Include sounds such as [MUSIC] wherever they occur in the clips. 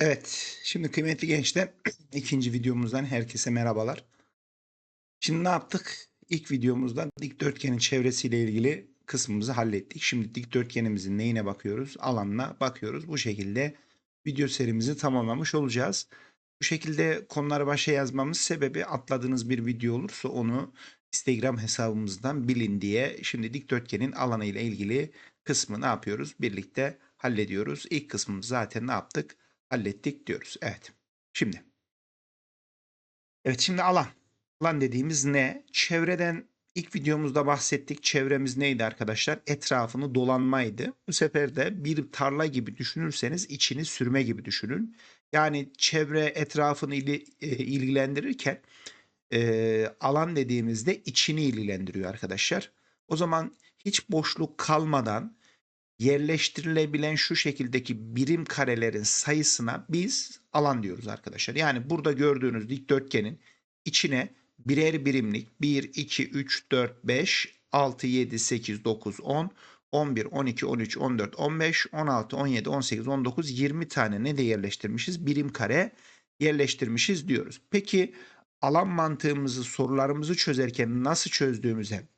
Evet, şimdi kıymetli gençler [CLEARS THROAT] ikinci videomuzdan herkese merhabalar. Şimdi ne yaptık? İlk videomuzda dikdörtgenin çevresiyle ilgili kısmımızı hallettik. Şimdi dikdörtgenimizin neyine bakıyoruz? Alanına bakıyoruz. Bu şekilde video serimizi tamamlamış olacağız. Bu şekilde konuları başa yazmamız sebebi atladığınız bir video olursa onu Instagram hesabımızdan bilin diye şimdi dikdörtgenin alanı ile ilgili kısmı ne yapıyoruz? Birlikte hallediyoruz. İlk kısmımızı zaten ne yaptık? Hallettik diyoruz. Evet. Şimdi. Evet şimdi alan. Alan dediğimiz ne? Çevreden ilk videomuzda bahsettik. Çevremiz neydi arkadaşlar? Etrafını dolanmaydı. Bu sefer de bir tarla gibi düşünürseniz içini sürme gibi düşünün. Yani çevre etrafını ili, e, ilgilendirirken e, alan dediğimizde içini ilgilendiriyor arkadaşlar. O zaman hiç boşluk kalmadan yerleştirilebilen şu şekildeki birim karelerin sayısına biz alan diyoruz arkadaşlar. Yani burada gördüğünüz dikdörtgenin içine birer birimlik 1, 2, 3, 4, 5, 6, 7, 8, 9, 10, 11, 12, 13, 14, 15, 16, 17, 18, 19, 20 tane ne de yerleştirmişiz? Birim kare yerleştirmişiz diyoruz. Peki alan mantığımızı sorularımızı çözerken nasıl çözdüğümüze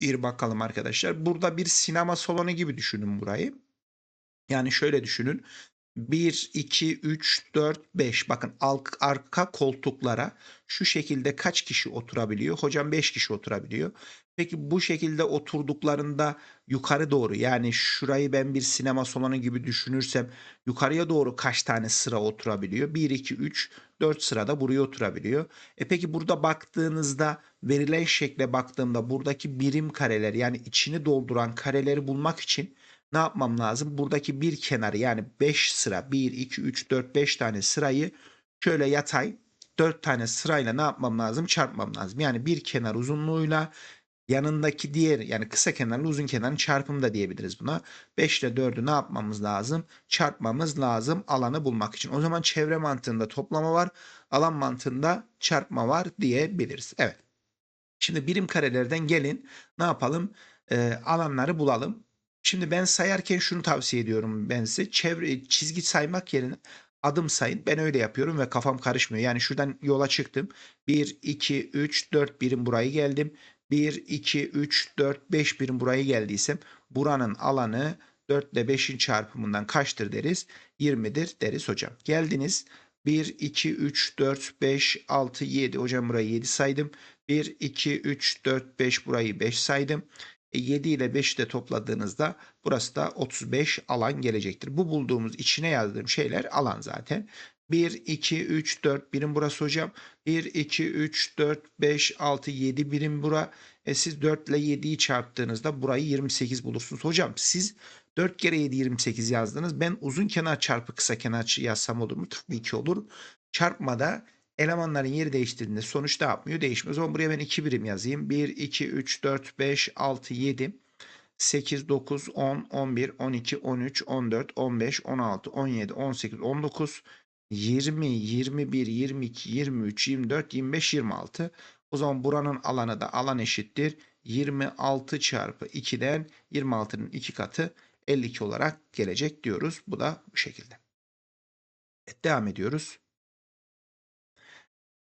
bir bakalım arkadaşlar. Burada bir sinema salonu gibi düşünün burayı. Yani şöyle düşünün. 1, 2, 3, 4, 5. Bakın arka koltuklara şu şekilde kaç kişi oturabiliyor? Hocam 5 kişi oturabiliyor. Peki bu şekilde oturduklarında yukarı doğru yani şurayı ben bir sinema salonu gibi düşünürsem yukarıya doğru kaç tane sıra oturabiliyor? 1, 2, 3, 4 sırada buraya oturabiliyor. E peki burada baktığınızda verilen şekle baktığımda buradaki birim kareler yani içini dolduran kareleri bulmak için ne yapmam lazım? Buradaki bir kenarı yani 5 sıra 1, 2, 3, 4, 5 tane sırayı şöyle yatay 4 tane sırayla ne yapmam lazım? Çarpmam lazım. Yani bir kenar uzunluğuyla yanındaki diğer yani kısa kenarlı uzun kenarın çarpımı da diyebiliriz buna. 5 ile 4'ü ne yapmamız lazım? Çarpmamız lazım alanı bulmak için. O zaman çevre mantığında toplama var. Alan mantığında çarpma var diyebiliriz. Evet. Şimdi birim karelerden gelin ne yapalım? Ee, alanları bulalım. Şimdi ben sayarken şunu tavsiye ediyorum ben size. Çevre, çizgi saymak yerine adım sayın. Ben öyle yapıyorum ve kafam karışmıyor. Yani şuradan yola çıktım. 1, 2, 3, 4 birim burayı geldim. 1, 2, 3, 4, 5 birim burayı geldiysem buranın alanı 4 ile 5'in çarpımından kaçtır deriz? 20'dir deriz hocam. Geldiniz 1, 2, 3, 4, 5, 6, 7. Hocam burayı 7 saydım. 1, 2, 3, 4, 5 burayı 5 saydım. 7 e, ile 5'i de topladığınızda burası da 35 alan gelecektir. Bu bulduğumuz içine yazdığım şeyler alan zaten. 1, 2, 3, 4 birim burası hocam. 1, 2, 3, 4, 5, 6, 7 birim bura. E siz 4 ile 7'yi çarptığınızda burayı 28 bulursunuz. Hocam siz 4 kere 7 28 yazdınız. Ben uzun kenar çarpı kısa kenar yazsam olur mu? Tabii ki olur. Çarpmada elemanların yeri değiştirdiğinde sonuç da yapmıyor? Değişmiyor. O zaman buraya ben 2 birim yazayım. 1, 2, 3, 4, 5, 6, 7, 8, 9, 10, 11, 12, 13, 14, 15, 16, 17, 18, 19, 20, 21, 22, 23, 24, 25, 26. O zaman buranın alanı da alan eşittir. 26 çarpı 2'den 26'nın 2 katı 52 olarak gelecek diyoruz. Bu da bu şekilde. Evet, devam ediyoruz.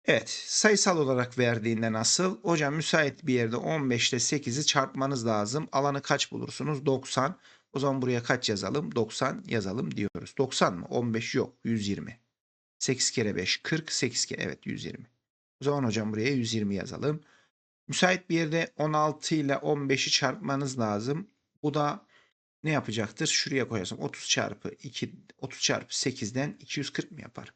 Evet, sayısal olarak verdiğinde nasıl? Hocam müsait bir yerde 15 ile 8'i çarpmanız lazım. Alanı kaç bulursunuz? 90. O zaman buraya kaç yazalım? 90 yazalım diyoruz. 90 mı? 15 yok. 120. 8 kere 5 40. 8 kere evet 120. O zaman hocam buraya 120 yazalım. Müsait bir yerde 16 ile 15'i çarpmanız lazım. Bu da ne yapacaktır? Şuraya koyarsam 30 çarpı 2 30 çarpı 8'den 240 mı yapar?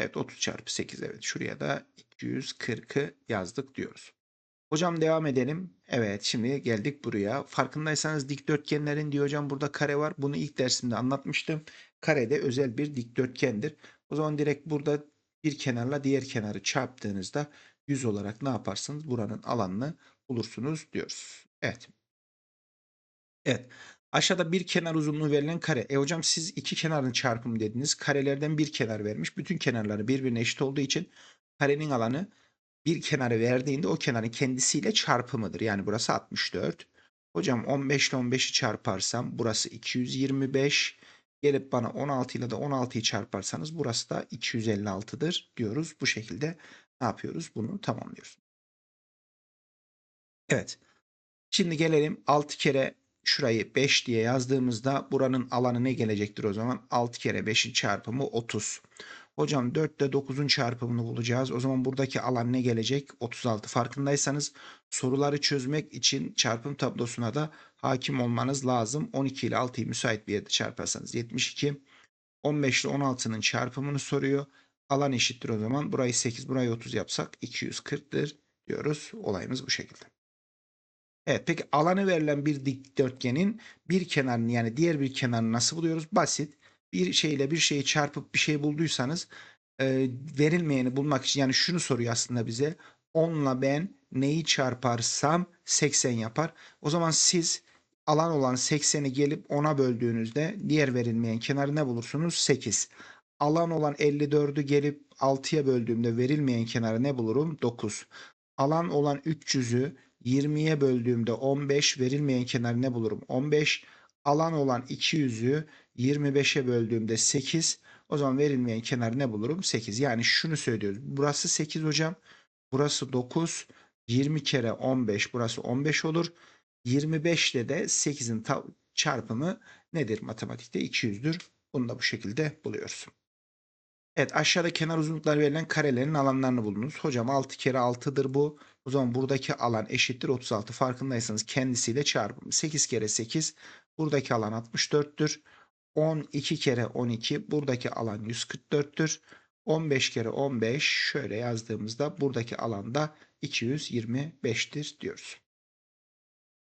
Evet 30 çarpı 8 evet şuraya da 240'ı yazdık diyoruz. Hocam devam edelim. Evet şimdi geldik buraya. Farkındaysanız dikdörtgenlerin diyor hocam burada kare var. Bunu ilk dersimde anlatmıştım. Kare de özel bir dikdörtgendir. O zaman direkt burada bir kenarla diğer kenarı çarptığınızda 100 olarak ne yaparsınız? Buranın alanını bulursunuz diyoruz. Evet. Evet. Aşağıda bir kenar uzunluğu verilen kare. E hocam siz iki kenarın çarpımı dediniz. Karelerden bir kenar vermiş. Bütün kenarları birbirine eşit olduğu için karenin alanı bir kenarı verdiğinde o kenarın kendisiyle çarpımıdır. Yani burası 64. Hocam 15 ile 15'i çarparsam burası 225. Gelip bana 16 ile de 16'yı çarparsanız burası da 256'dır diyoruz. Bu şekilde ne yapıyoruz? Bunu tamamlıyoruz. Evet. Şimdi gelelim 6 kere şurayı 5 diye yazdığımızda buranın alanı ne gelecektir o zaman? 6 kere 5'in çarpımı 30. Hocam 4 ile 9'un çarpımını bulacağız. O zaman buradaki alan ne gelecek? 36. Farkındaysanız soruları çözmek için çarpım tablosuna da hakim olmanız lazım. 12 ile 6'yı müsait bir yerde çarparsanız 72. 15 ile 16'nın çarpımını soruyor. Alan eşittir o zaman. Burayı 8, burayı 30 yapsak 240'tır diyoruz. Olayımız bu şekilde. Evet peki alanı verilen bir dikdörtgenin bir kenarını yani diğer bir kenarını nasıl buluyoruz? Basit. Bir şeyle bir şeyi çarpıp bir şey bulduysanız e, verilmeyeni bulmak için yani şunu soruyor aslında bize. 10 ile ben neyi çarparsam 80 yapar. O zaman siz alan olan 80'i gelip 10'a böldüğünüzde diğer verilmeyen kenarı ne bulursunuz? 8. Alan olan 54'ü gelip 6'ya böldüğümde verilmeyen kenarı ne bulurum? 9. Alan olan 300'ü 20'ye böldüğümde 15 verilmeyen kenar ne bulurum? 15. Alan olan 200'ü 25'e böldüğümde 8. O zaman verilmeyen kenar ne bulurum? 8. Yani şunu söylüyoruz. Burası 8 hocam. Burası 9. 20 kere 15 burası 15 olur. 25 ile de 8'in çarpımı nedir matematikte? 200'dür. Bunu da bu şekilde buluyoruz. Evet aşağıda kenar uzunlukları verilen karelerin alanlarını bulunuz. Hocam 6 kere 6'dır bu. O zaman buradaki alan eşittir 36. Farkındaysanız kendisiyle çarpım. 8 kere 8 buradaki alan 64'tür. 12 kere 12 buradaki alan 144'tür. 15 kere 15 şöyle yazdığımızda buradaki alanda 225'tir diyoruz.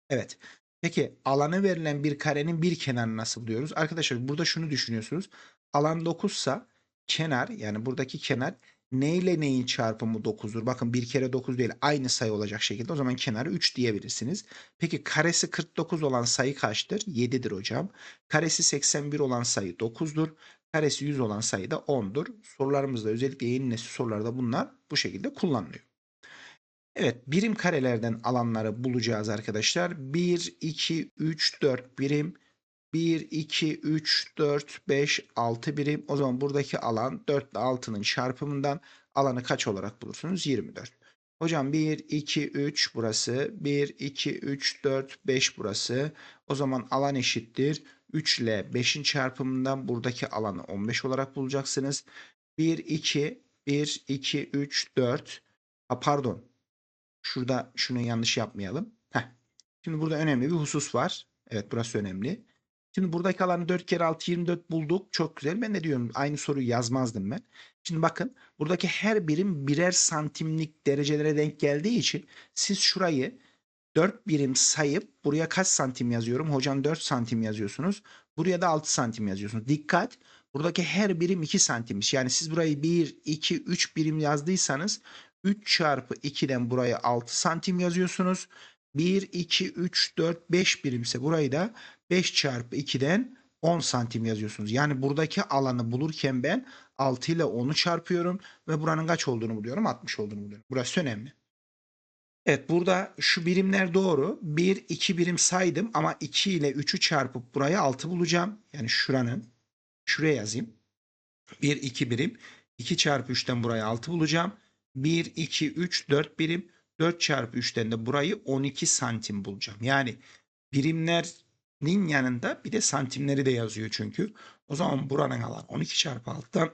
Evet. Peki alanı verilen bir karenin bir kenarını nasıl buluyoruz? Arkadaşlar burada şunu düşünüyorsunuz. Alan 9 ise kenar yani buradaki kenar ne ile neyin çarpımı 9'dur? Bakın bir kere 9 değil aynı sayı olacak şekilde o zaman kenarı 3 diyebilirsiniz. Peki karesi 49 olan sayı kaçtır? 7'dir hocam. Karesi 81 olan sayı 9'dur. Karesi 100 olan sayı da 10'dur. Sorularımızda özellikle yeni nesil sorularda bunlar bu şekilde kullanılıyor. Evet birim karelerden alanları bulacağız arkadaşlar. 1, 2, 3, 4 birim 1, 2, 3, 4, 5, 6 birim. O zaman buradaki alan 4 ile 6'nın çarpımından alanı kaç olarak bulursunuz? 24. Hocam 1, 2, 3 burası. 1, 2, 3, 4, 5 burası. O zaman alan eşittir. 3 ile 5'in çarpımından buradaki alanı 15 olarak bulacaksınız. 1, 2, 1, 2, 3, 4. Ha, pardon. Şurada şunu yanlış yapmayalım. Heh. Şimdi burada önemli bir husus var. Evet burası önemli. Şimdi buradaki alanı 4 kere 6 24 bulduk. Çok güzel. Ben de diyorum aynı soruyu yazmazdım ben. Şimdi bakın buradaki her birim birer santimlik derecelere denk geldiği için siz şurayı 4 birim sayıp buraya kaç santim yazıyorum? Hocam 4 santim yazıyorsunuz. Buraya da 6 santim yazıyorsunuz. Dikkat! Buradaki her birim 2 santimmiş. Yani siz burayı 1, 2, 3 birim yazdıysanız 3 çarpı 2'den buraya 6 santim yazıyorsunuz. 1, 2, 3, 4, 5 birimse burayı da 5 çarpı 2'den 10 santim yazıyorsunuz. Yani buradaki alanı bulurken ben 6 ile 10'u çarpıyorum ve buranın kaç olduğunu buluyorum? 60 olduğunu buluyorum. Burası önemli. Evet burada şu birimler doğru. 1, 2 birim saydım ama 2 ile 3'ü çarpıp buraya 6 bulacağım. Yani şuranın şuraya yazayım. 1, 2 birim. 2 çarpı 3'ten buraya 6 bulacağım. 1, 2, 3, 4 birim. 4 çarpı 3'ten de burayı 12 santim bulacağım. Yani birimlerin yanında bir de santimleri de yazıyor çünkü. O zaman buranın alan 12 çarpı 6'dan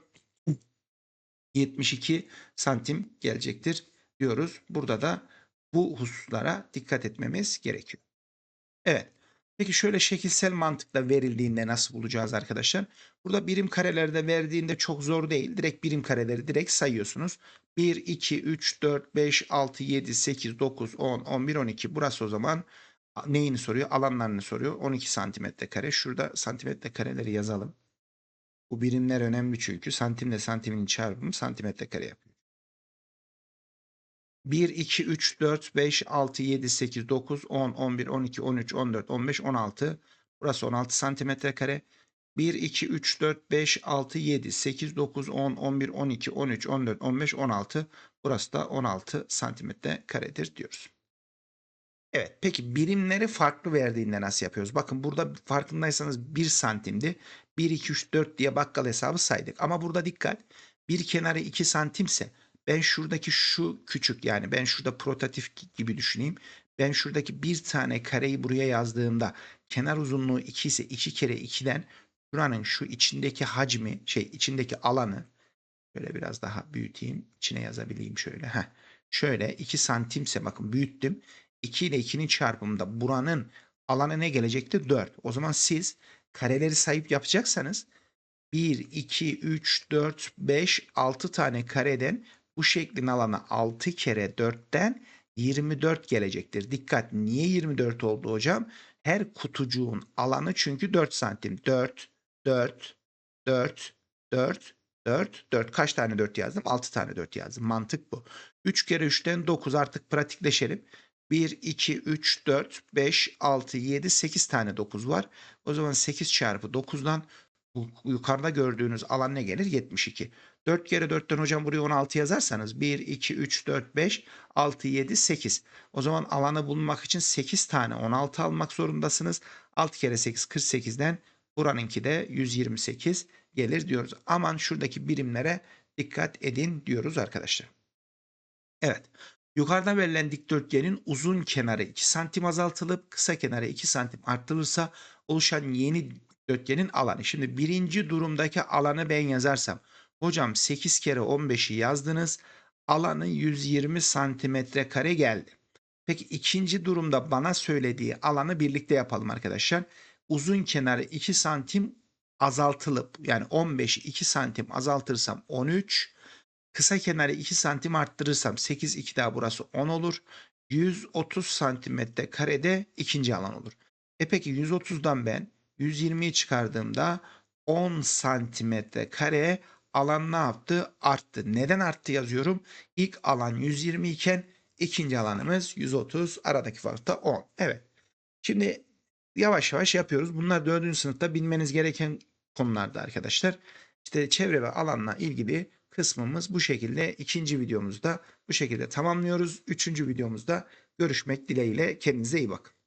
72 santim gelecektir diyoruz. Burada da bu hususlara dikkat etmemiz gerekiyor. Evet. Peki şöyle şekilsel mantıkla verildiğinde nasıl bulacağız arkadaşlar? Burada birim karelerde verdiğinde çok zor değil. Direkt birim kareleri direkt sayıyorsunuz. 1, 2, 3, 4, 5, 6, 7, 8, 9, 10, 11, 12. Burası o zaman neyini soruyor? Alanlarını soruyor. 12 santimetre kare. Şurada santimetre kareleri yazalım. Bu birimler önemli çünkü santimle santimin çarpımı santimetre kare yapıyor. 1, 2, 3, 4, 5, 6, 7, 8, 9, 10, 11, 12, 13, 14, 15, 16. Burası 16 santimetre kare. 1, 2, 3, 4, 5, 6, 7, 8, 9, 10, 11, 12, 13, 14, 15, 16. Burası da 16 santimetre karedir diyoruz. Evet peki birimleri farklı verdiğinde nasıl yapıyoruz? Bakın burada farkındaysanız 1 santimdi. 1, 2, 3, 4 diye bakkal hesabı saydık. Ama burada dikkat. Bir kenarı 2 santimse ben şuradaki şu küçük yani ben şurada prototip gibi düşüneyim. Ben şuradaki bir tane kareyi buraya yazdığımda kenar uzunluğu 2 ise 2 kere 2'den şuranın şu içindeki hacmi şey içindeki alanı Şöyle biraz daha büyüteyim. içine yazabileyim şöyle. Heh. Şöyle 2 santimse bakın büyüttüm. 2 ile 2'nin çarpımında buranın alanı ne gelecekti? 4. O zaman siz kareleri sayıp yapacaksanız 1, 2, 3, 4, 5, 6 tane kareden bu şeklin alanı 6 kere 4'ten 24 gelecektir. Dikkat niye 24 oldu hocam? Her kutucuğun alanı çünkü 4 santim. 4, 4, 4, 4, 4, 4. Kaç tane 4 yazdım? 6 tane 4 yazdım. Mantık bu. 3 kere 3'ten 9 artık pratikleşelim. 1, 2, 3, 4, 5, 6, 7, 8 tane 9 var. O zaman 8 çarpı 9'dan bu yukarıda gördüğünüz alan ne gelir? 72. 4 kere 4'ten hocam buraya 16 yazarsanız 1, 2, 3, 4, 5, 6, 7, 8. O zaman alanı bulmak için 8 tane 16 almak zorundasınız. 6 kere 8 48'den buranınki de 128 gelir diyoruz. Aman şuradaki birimlere dikkat edin diyoruz arkadaşlar. Evet. Yukarıda verilen dikdörtgenin uzun kenarı 2 santim azaltılıp kısa kenarı 2 santim arttırılırsa oluşan yeni dikdörtgenin alanı. Şimdi birinci durumdaki alanı ben yazarsam hocam 8 kere 15'i yazdınız. Alanı 120 santimetre kare geldi. Peki ikinci durumda bana söylediği alanı birlikte yapalım arkadaşlar. Uzun kenarı 2 santim azaltılıp yani 15'i 2 santim azaltırsam 13. Kısa kenarı 2 santim arttırırsam 8 2 daha burası 10 olur. 130 santimetre karede ikinci alan olur. E peki 130'dan ben 120'yi çıkardığımda 10 santimetre kare alan ne yaptı? Arttı. Neden arttı yazıyorum? İlk alan 120 iken ikinci alanımız 130. Aradaki fark da 10. Evet. Şimdi yavaş yavaş yapıyoruz. Bunlar 4. sınıfta bilmeniz gereken konularda arkadaşlar. İşte çevre ve alanla ilgili kısmımız bu şekilde. İkinci videomuzda bu şekilde tamamlıyoruz. Üçüncü videomuzda görüşmek dileğiyle. Kendinize iyi bakın.